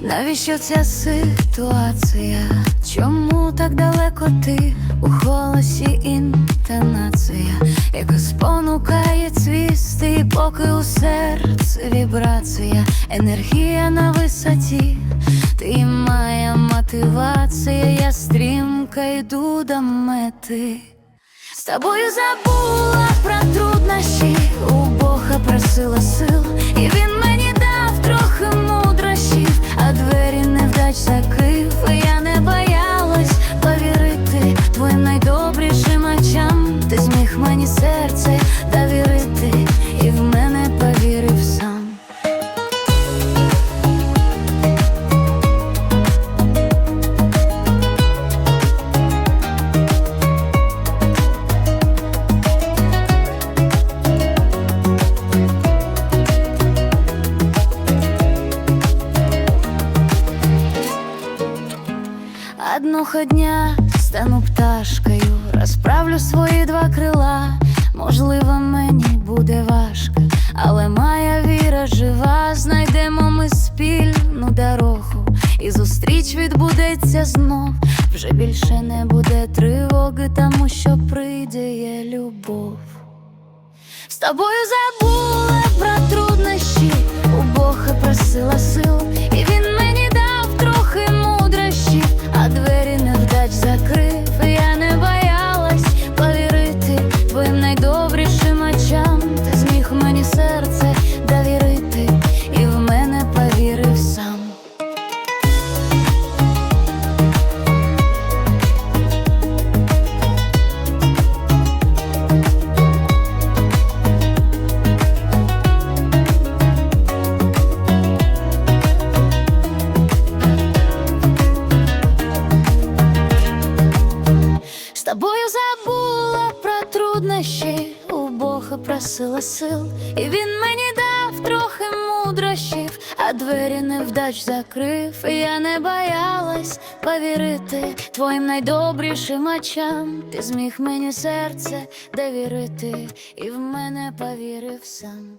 Навіщо ця ситуація? Чому так далеко ти? У голосі інтонація, яка спонукає цвісти, поки у серці вібрація, енергія на висоті, ти моя мотивація, я стрімко йду до мети. З тобою забула про труднощі, у Бога просила сил, Одного дня стану пташкою, розправлю свої два крила. Можливо, мені буде важко, але моя віра жива. Знайдемо ми спільну дорогу, і зустріч відбудеться знов. Вже більше не буде тривоги, тому що прийде любов. З тобою забула про труднощі, у Бога просила сил, і тобою забула про труднощі, у Бога просила сил, і він мені дав трохи мудрощів, а двері невдач закрив. І я не боялась повірити твоїм найдобрішим очам. Ти зміг мені серце довірити, і в мене повірив сам.